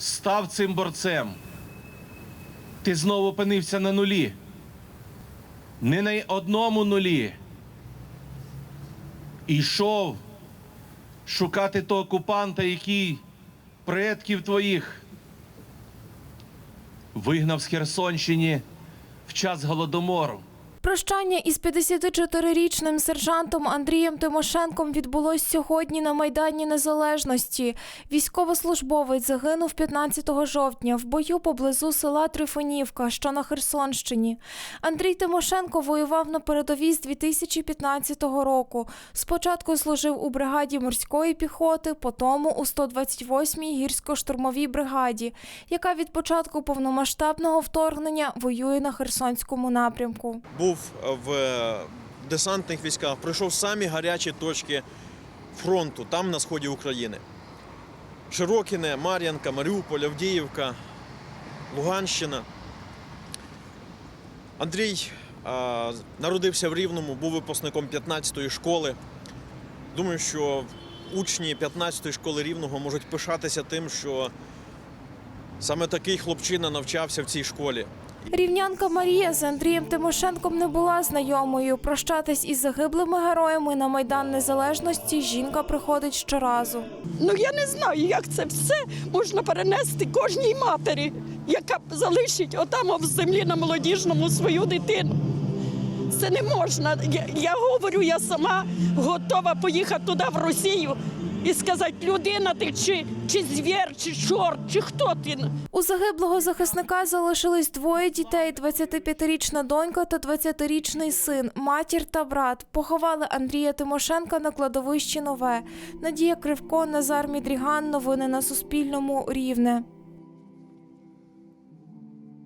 став цим борцем. Ти знову опинився на нулі. Не на одному нулі. І йшов шукати того окупанта, який предків твоїх вигнав з Херсонщини в час голодомору. Прощання із 54-річним сержантом Андрієм Тимошенком відбулось сьогодні на Майдані Незалежності. Військовослужбовець загинув 15 жовтня в бою поблизу села Трифонівка, що на Херсонщині. Андрій Тимошенко воював на передовій з 2015 року. Спочатку служив у бригаді морської піхоти, потім у 128-й гірсько-штурмовій бригаді, яка від початку повномасштабного вторгнення воює на Херсонському напрямку. Був в десантних військах, пройшов самі гарячі точки фронту там на сході України. Широкіне, Мар'янка, Маріуполь, Авдіївка, Луганщина. Андрій а, народився в Рівному, був випускником 15-ї школи. Думаю, що учні 15-ї школи Рівного можуть пишатися тим, що саме такий хлопчина навчався в цій школі. Рівнянка Марія з Андрієм Тимошенком не була знайомою. Прощатись із загиблими героями на Майдан Незалежності жінка приходить щоразу. Ну я не знаю, як це все можна перенести кожній матері, яка залишить отам в землі на молодіжному свою дитину. Це не можна. Я, я говорю, я сама готова поїхати туди, в Росію, і сказати, людина ти чи, чи звір, чи чорт, чи хто ти. У загиблого захисника залишились двоє дітей: 25-річна донька та 20-річний син, матір та брат. Поховали Андрія Тимошенка на кладовищі Нове. Надія Кривко, Назар Мідріган. Новини на Суспільному. Рівне.